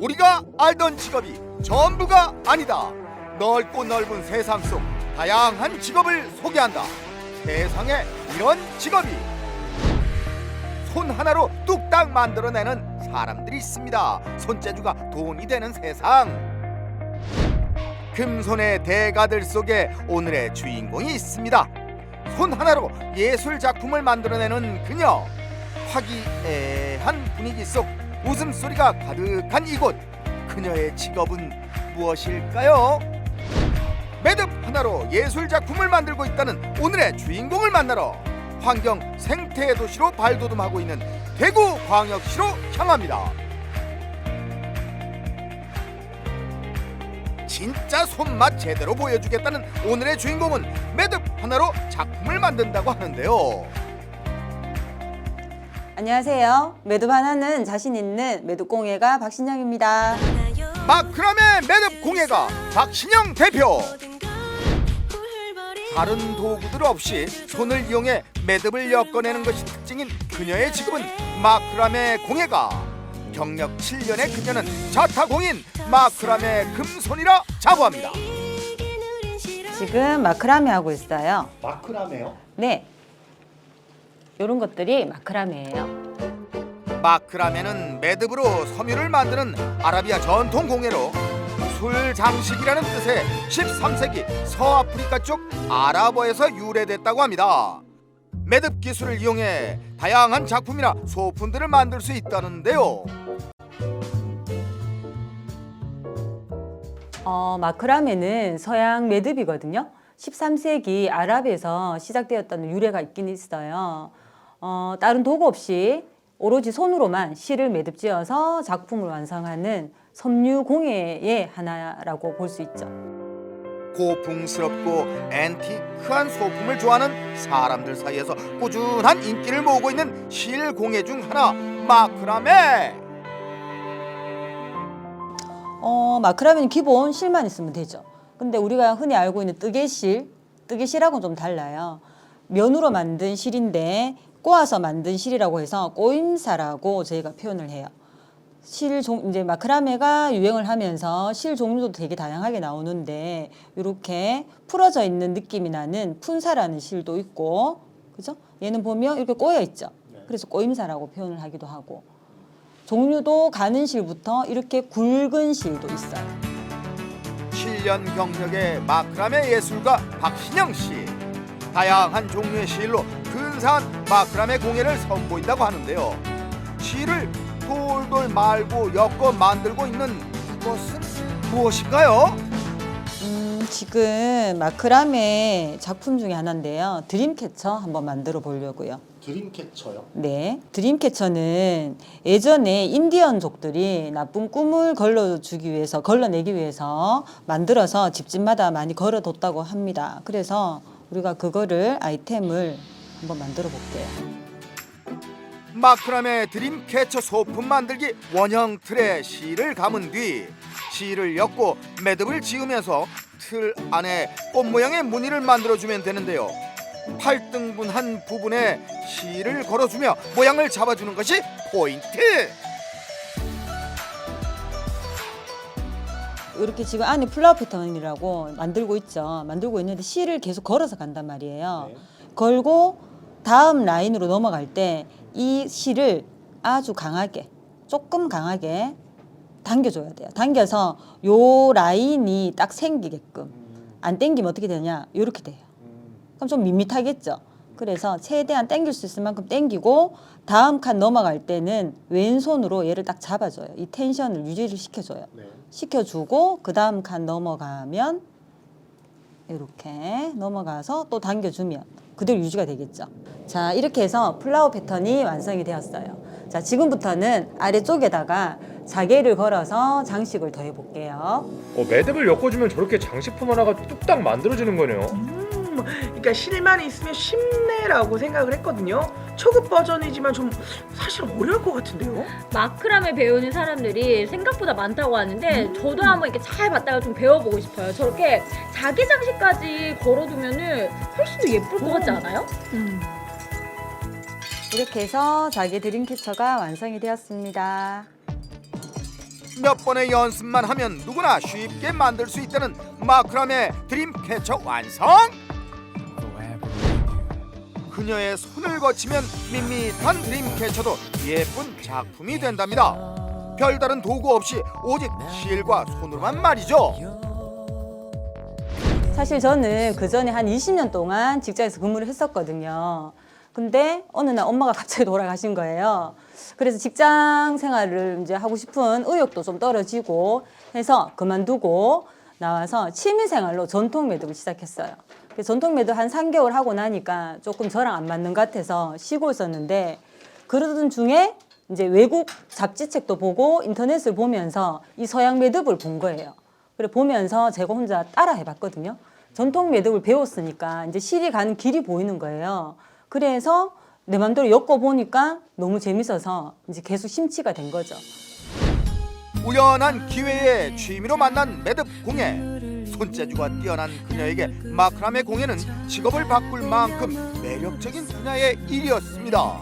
우리가 알던 직업이 전부가 아니다. 넓고 넓은 세상 속 다양한 직업을 소개한다. 세상에 이런 직업이 손 하나로 뚝딱 만들어내는 사람들이 있습니다. 손재주가 돈이 되는 세상. 금손의 대가들 속에 오늘의 주인공이 있습니다. 손 하나로 예술 작품을 만들어내는 그녀. 화기애애한 분위기 속 웃음소리가 가득한 이곳. 그녀의 직업은 무엇일까요? 매듭 하나로 예술 작품을 만들고 있다는 오늘의 주인공을 만나러 환경 생태 도시로 발돋움하고 있는 대구 광역시로 향합니다. 진짜 손맛 제대로 보여주겠다는 오늘의 주인공은 매듭 하나로 작품을 만든다고 하는데요. 안녕하세요. 매듭 하나는 자신 있는 매듭 공예가 박신영입니다. 마크라메 매듭 공예가 박신영 대표. 다른 도구들 없이 손을 이용해 매듭을 엮어내는 것이 특징인 그녀의 직업은 마크라메 공예가. 경력 7년의 그녀는 자타 공인 마크라메 금손이라 자부합니다. 지금 마크라메 하고 있어요. 마크라메요? 네. 이런 것들이 마크라메예요. 마크라메는 매듭으로 섬유를 만드는 아라비아 전통 공예로 술 장식이라는 뜻의 13세기 서아프리카 쪽 아랍어에서 유래됐다고 합니다. 매듭 기술을 이용해 다양한 작품이나 소품들을 만들 수 있다는데요. 어, 마크라메는 서양 매듭이거든요. 13세기 아랍에서 시작되었다는 유래가 있긴 있어요. 어, 다른 도구 없이 오로지 손으로만 실을 매듭지어서 작품을 완성하는 섬유 공예의 하나라고 볼 수 있죠. 고풍스럽고 앤티크한 소품을 좋아하는 사람들 사이에서 꾸준한 인기를 모으고 있는 실 공예 중 하나 마크라메. 어, 마크라메는 기본 실만 있으면 되죠. 근데 우리가 흔히 알고 있는 뜨개실, 뜨개실하고는 좀 달라요. 면으로 만든 실인데 꼬아서 만든 실이라고 해서 꼬임사라고 저희가 표현을 해요. 실 종, 이제 마크라메가 유행을 하면서 실 종류도 되게 다양하게 나오는데 이렇게 풀어져 있는 느낌이 나는 푼사라는 실도 있고, 그죠? 얘는 보면 이렇게 꼬여 있죠. 그래서 꼬임사라고 표현을 하기도 하고. 종류도 가는 실부터 이렇게 굵은 실도 있어요. 7년 경력의 마크라메 예술가 박신영 씨. 다양한 종류의 실로 근사한 마크라메 공예를 선보인다고 하는데요. 실을 돌돌 말고 엮어 만들고 있는 이것은 무엇인가요? 음, 지금 마크라메 작품 중에 하나인데요. 드림캐쳐 한번 만들어 보려고요. 드림캐쳐요? 네. 드림캐쳐는 예전에 인디언족들이 나쁜 꿈을 걸러주기 위해서, 걸러내기 위해서 만들어서 집집마다 많이 걸어뒀다고 합니다. 그래서 우리가 그거를 아이템을 한번 만들어 볼게요. 마크라메 드림 캐쳐 소품 만들기 원형 틀에 실을 감은 뒤 실을 엮고 매듭을 지으면서 틀 안에 꽃 모양의 무늬를 만들어주면 되는데요. 8등분한 부분에 실을 걸어주며 모양을 잡아주는 것이 포인트. 이렇게 지금 안에 플라워 패턴이라고 만들고 있죠. 만들고 있는데 실을 계속 걸어서 간단 말이에요. 네. 걸고 다음 라인으로 넘어갈 때 이 실을 아주 강하게 조금 강하게 당겨줘야 돼요. 당겨서 요 라인이 딱 생기게끔 안 당기면 어떻게 되냐? 이렇게 돼요. 그럼 좀 밋밋하겠죠. 그래서 최대한 당길 수 있을 만큼 당기고 다음 칸 넘어갈 때는 왼손으로 얘를 딱 잡아줘요. 이 텐션을 유지를 시켜줘요. 네. 시켜주고 그 다음 칸 넘어가면 이렇게 넘어가서 또 당겨주면 그대로 유지가 되겠죠. 자 이렇게 해서 플라워 패턴이 완성이 되었어요. 자 지금부터는 아래쪽에다가 자개를 걸어서 장식을 더해 볼게요. 어, 매듭을 엮어주면 저렇게 장식품 하나가 뚝딱 만들어지는 거네요. 음, 그러니까 실만 있으면 쉽네라고 생각을 했거든요. 초급 버전이지만 좀 사실 어려울 것 같은데요. 마크라메 배우는 사람들이 생각보다 많다고 하는데 저도 한번 이렇게 잘 봤다가 좀 배워보고 싶어요. 저렇게 자기 장식까지 걸어두면은 훨씬 더 예쁠 것 같지 않아요? 이렇게 해서 자개 드림캐쳐가 완성이 되었습니다. 몇 번의 연습만 하면 누구나 쉽게 만들 수 있다는 마크라메 드림캐쳐 완성. 그녀의 손을 거치면 밋밋한 드림캐쳐도 예쁜 작품이 된답니다. 별다른 도구 없이 오직 실과 손으로만 말이죠. 사실 저는 그 전에 한 20년 동안 직장에서 근무를 했었거든요. 근데 어느 날 엄마가 갑자기 돌아가신 거예요. 그래서 직장 생활을 이제 하고 싶은 의욕도 좀 떨어지고 해서 그만두고 나와서 취미 생활로 전통 매듭을 시작했어요. 전통 매듭 한 3개월 하고 나니까 조금 저랑 안 맞는 것 같아서 쉬고 있었는데 그러던 중에 이제 외국 잡지책도 보고 인터넷을 보면서 이 서양 매듭을 본 거예요. 그래 보면서 제가 혼자 따라 해봤거든요. 전통 매듭을 배웠으니까 이제 실이 가는 길이 보이는 거예요. 그래서 내 맘대로 엮어 보니까 너무 재밌어서 이제 계속 심취가 된 거죠. 우연한 기회에 취미로 만난 매듭 공예 손재주가 뛰어난 그녀에게 마크라메 공예는 직업을 바꿀 만큼 매력적인 분야의 일이었습니다.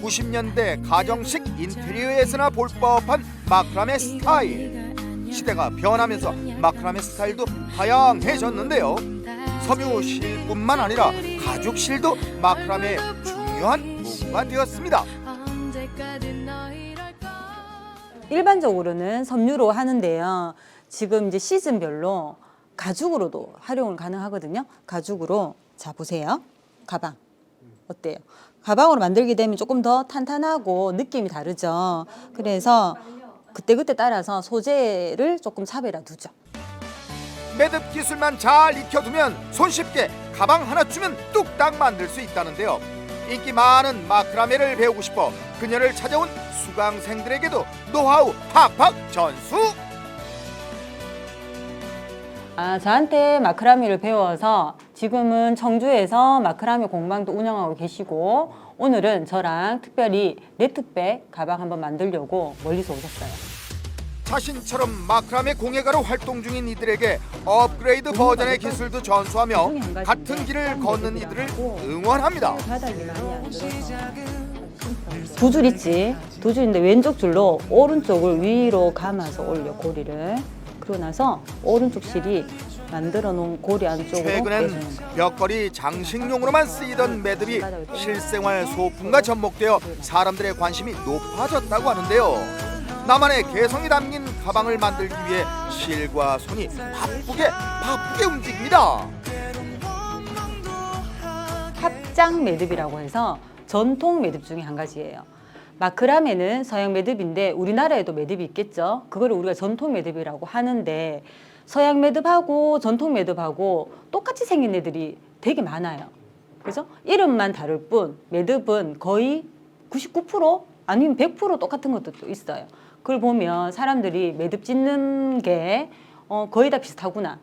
90년대 가정식 인테리어에서나 볼 법한 마크라메 스타일 시대가 변하면서 마크라메 스타일도 다양해졌는데요. 섬유실뿐만 아니라 가죽실도 마크라메의 중요한 도구가 되었습니다. 일반적으로는 섬유로 하는데요. 지금 이제 시즌별로 가죽으로도 활용을 가능하거든요. 가죽으로 자 보세요. 가방 어때요? 가방으로 만들게 되면 조금 더 탄탄하고 느낌이 다르죠. 그래서 그때그때 따라서 소재를 조금 차별화 두죠. 매듭 기술만 잘 익혀두면 손쉽게 가방 하나 주면 뚝딱 만들 수 있다는데요. 인기 많은 마크라메를 배우고 싶어 그녀를 찾아온 수강생들에게도 노하우 팍팍 전수. 아, 저한테 마크라미를 배워서 지금은 청주에서 마크라미 공방도 운영하고 계시고 오늘은 저랑 특별히 네트백 가방 한번 만들려고 멀리서 오셨어요. 자신처럼 마크라메 공예가로 활동 중인 이들에게 업그레이드 버전의 기술도 전수하며 같은 길을 걷는 이들을 응원합니다. 바닥이 많이 안 들어서 두줄 있지 두 줄인데 왼쪽 줄로 오른쪽을 위로 감아서 올려 고리를 그러고 나서 오른쪽 실이 만들어 놓은 고리 안쪽으로 빼주는 최근엔 거야. 벽걸이 장식용으로만 쓰이던 매듭이 실생활 소품과 접목되어 사람들의 관심이 높아졌다고 하는데요. 나만의 개성이 담긴 가방을 만들기 위해 실과 손이 바쁘게 바쁘게 움직입니다. 합장 매듭이라고 해서 전통 매듭 중에 한 가지예요. 마크라메는 서양 매듭인데 우리나라에도 매듭이 있겠죠. 그거를 우리가 전통 매듭이라고 하는데 서양 매듭하고 전통 매듭하고 똑같이 생긴 애들이 되게 많아요. 그죠? 이름만 다를 뿐 매듭은 거의 99% 아니면 100% 똑같은 것도 또 있어요. 그걸 보면 사람들이 매듭 짓는 게 어, 거의 다 비슷하구나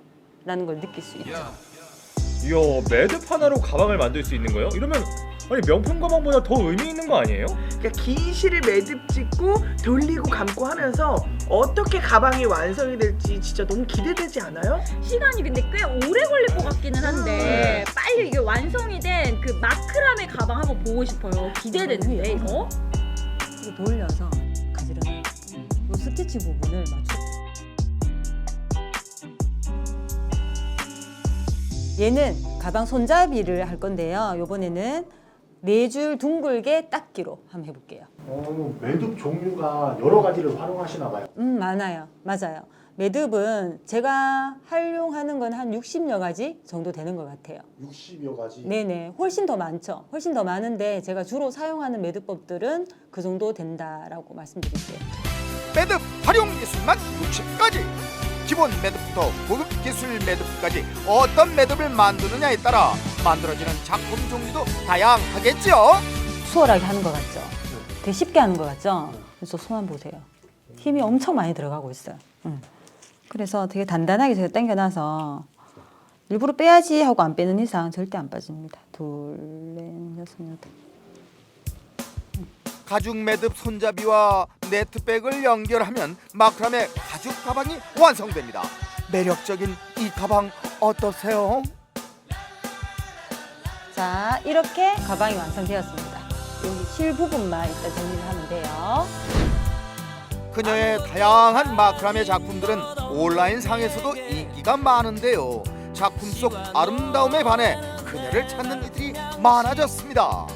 라는 걸 느낄 수 있죠. 이야 매듭 하나로 가방을 만들 수 있는 거예요? 이러면 아니 명품 가방보다 더 의미 있는 거 아니에요? 그러니까 긴 실을 매듭 짓고 돌리고 감고 하면서 어떻게 가방이 완성이 될지 진짜 너무 기대되지 않아요? 시간이 근데 꽤 오래 걸릴 것 같기는 한데 빨리 이게 완성이 된 그 마크라메 가방 한번 보고 싶어요. 기대되는데 이거. 이거 돌려서 가지런히 이 스티치 부분을 맞추. 얘는 가방 손잡이를 할 건데요. 이번에는 네 줄 둥글게 닦기로 한번 해볼게요. 어, 매듭 종류가 여러 가지를 활용하시나 봐요. 음 많아요, 맞아요. 매듭은 제가 활용하는 건 한 60여 가지 정도 되는 것 같아요. 60여 가지. 네네, 훨씬 더 많죠. 훨씬 더 많은데 제가 주로 사용하는 매듭법들은 그 정도 된다라고 말씀드릴게요. 매듭 활용 기술만 60가지. 기본 매듭부터 고급 기술 매듭까지 어떤 매듭을 만드느냐에 따라 만들어지는 작품 종류도 다양하겠죠. 수월하게 하는 것 같죠? 되게 쉽게 하는 것 같죠? 그래서 손만 보세요. 힘이 엄청 많이 들어가고 있어요. 음. 그래서 되게 단단하게 제가 당겨놔서 일부러 빼야지 하고 안 빼는 이상 절대 안 빠집니다. 둘, 넷, 여섯, 여덟. 가죽 매듭 손잡이와 네트백을 연결하면 마크라메 가죽 가방이 완성됩니다. 매력적인 이 가방 어떠세요? 자, 이렇게 가방이 완성되었습니다. 여기 실 부분만 이따 정리를 하면 돼요. 그녀의 다양한 마크라메 작품들은 온라인 상에서도 인기가 많은데요. 작품 속 아름다움에 반해 그녀를 찾는 이들이 많아졌습니다.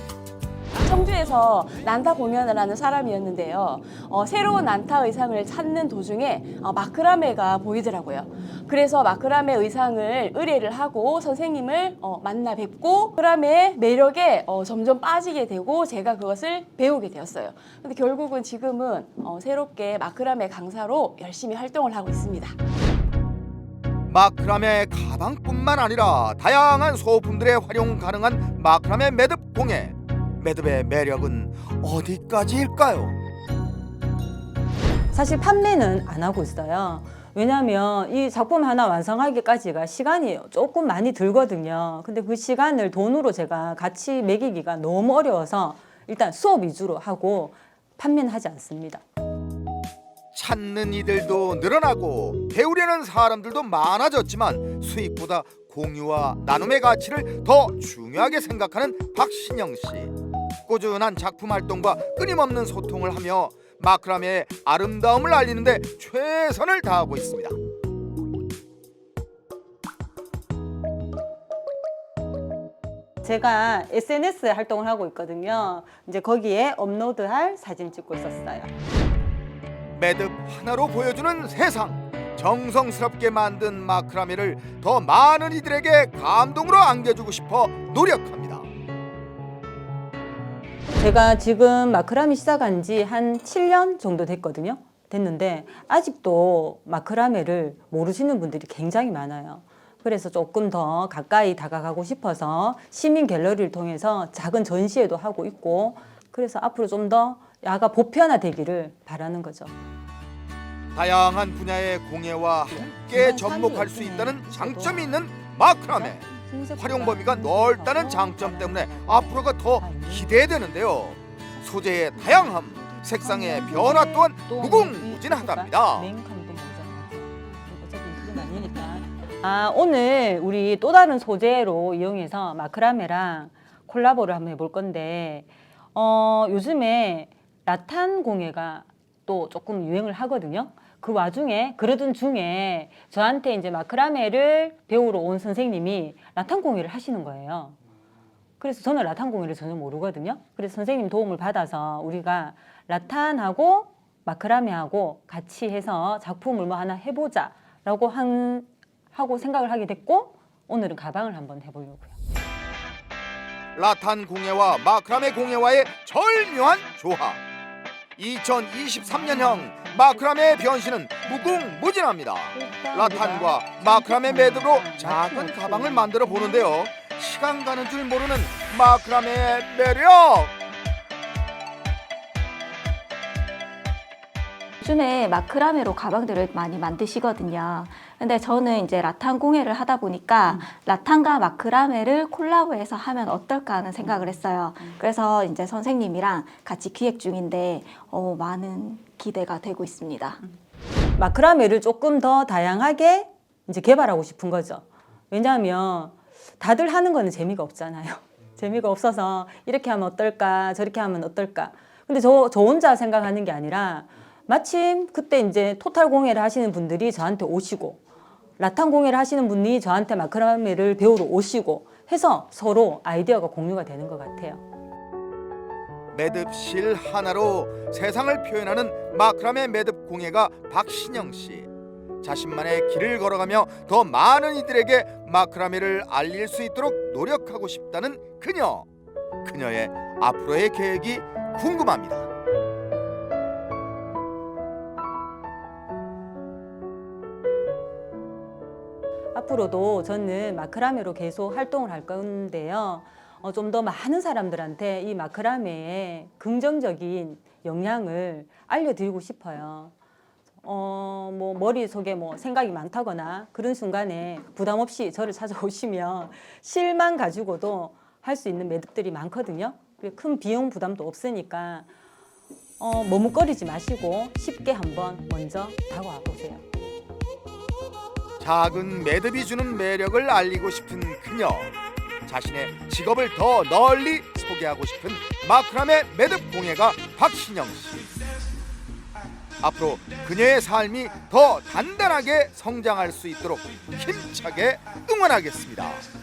청주에서 난타 공연을 하는 사람이었는데요. 어, 새로운 난타 의상을 찾는 도중에 어, 마크라메가 보이더라고요. 그래서 마크라메 의상을 의뢰를 하고 선생님을 어, 만나 뵙고 마크라메의 매력에 어, 점점 빠지게 되고 제가 그것을 배우게 되었어요. 근데 결국은 지금은 어, 새롭게 마크라메 강사로 열심히 활동을 하고 있습니다. 마크라메 가방뿐만 아니라 다양한 소품들에 활용 가능한 마크라메 매듭 공예. 매듭의 매력은 어디까지일까요? 사실 판매는 안 하고 있어요. 왜냐하면 이 작품 하나 완성하기까지가 시간이 조금 많이 들거든요. 근데 그 시간을 돈으로 제가 같이 매기기가 너무 어려워서 일단 수업 위주로 하고 판매는 하지 않습니다. 찾는 이들도 늘어나고 배우려는 사람들도 많아졌지만 수익보다 공유와 나눔의 가치를 더 중요하게 생각하는 박신영 씨. 꾸준한 작품 활동과 끊임없는 소통을 하며 마크라메의 아름다움을 알리는데 최선을 다하고 있습니다. 제가 SNS 활동을 하고 있거든요. 이제 거기에 업로드할 사진 찍고 있었어요. 매듭 하나로 보여주는 세상. 정성스럽게 만든 마크라메를 더 많은 이들에게 감동으로 안겨주고 싶어 노력합니다. 제가 지금 마크라미 시작한 지 한 7년 정도 됐거든요. 됐는데 아직도 마크라메를 모르시는 분들이 굉장히 많아요. 그래서 조금 더 가까이 다가가고 싶어서 시민 갤러리를 통해서 작은 전시회도 하고 있고 그래서 앞으로 좀 더 야가 보편화되기를 바라는 거죠. 다양한 분야의 공예와 함께 접목할 수 있다는 장점이 있는 마크라메. 활용 범위가 넓다는 장점 때문에 앞으로가 더 기대되는데요. 소재의 다양함, 색상의 변화 또한 무궁무진하답니다. 아 오늘 우리 또 다른 소재로 이용해서 마크라메랑 콜라보를 한번 해볼 건데 어 요즘에 라탄 공예가 또 조금 유행을 하거든요. 그 와중에 그러던 중에 저한테 이제 마크라메를 배우러 온 선생님이 라탄 공예를 하시는 거예요. 그래서 저는 라탄 공예를 전혀 모르거든요. 그래서 선생님 도움을 받아서 우리가 라탄하고 마크라메하고 같이 해서 작품을 뭐 하나 해보자라고 한 하고 생각을 하게 됐고 오늘은 가방을 한번 해보려고요. 라탄 공예와 마크라메 공예와의 절묘한 조합. 2023년형 마크라메 변신은 무궁무진합니다. 라탄과 마크라메 매듭으로 작은 가방을 만들어 보는데요. 시간 가는 줄 모르는 마크라메의 매력. 요즘에 마크라메로 가방들을 많이 만드시거든요. 근데 저는 이제 라탄 공예를 하다 보니까 라탄과 마크라메를 콜라보해서 하면 어떨까 하는 생각을 했어요. 그래서 이제 선생님이랑 같이 기획 중인데 어, 많은 기대가 되고 있습니다. 마크라메를 조금 더 다양하게 이제 개발하고 싶은 거죠. 왜냐하면 다들 하는 거는 재미가 없잖아요. 재미가 없어서 이렇게 하면 어떨까, 저렇게 하면 어떨까. 근데 저, 저 혼자 생각하는 게 아니라 마침 그때 이제 토탈 공예를 하시는 분들이 저한테 오시고 라탄 공예를 하시는 분이 저한테 마크라메를 배우러 오시고 해서 서로 아이디어가 공유가 되는 것 같아요. 매듭실 하나로 세상을 표현하는 마크라메 매듭 공예가 박신영 씨. 자신만의 길을 걸어가며 더 많은 이들에게 마크라메를 알릴 수 있도록 노력하고 싶다는 그녀. 그녀의 앞으로의 계획이 궁금합니다. 앞으로도 저는 마크라메로 계속 활동을 할 건데요. 어, 좀 더 많은 사람들한테 이 마크라메의 긍정적인 영향을 알려드리고 싶어요. 어, 뭐 머릿속에 뭐 생각이 많다거나 그런 순간에 부담 없이 저를 찾아오시면 실만 가지고도 할 수 있는 매듭들이 많거든요. 큰 비용 부담도 없으니까 어, 머뭇거리지 마시고 쉽게 한번 먼저 다가와 보세요. 작은 매듭이 주는 매력을 알리고 싶은 그녀. 자신의 직업을 더 널리 소개하고 싶은 마크라메 매듭 공예가 박신영 씨. 앞으로 그녀의 삶이 더 단단하게 성장할 수 있도록 힘차게 응원하겠습니다.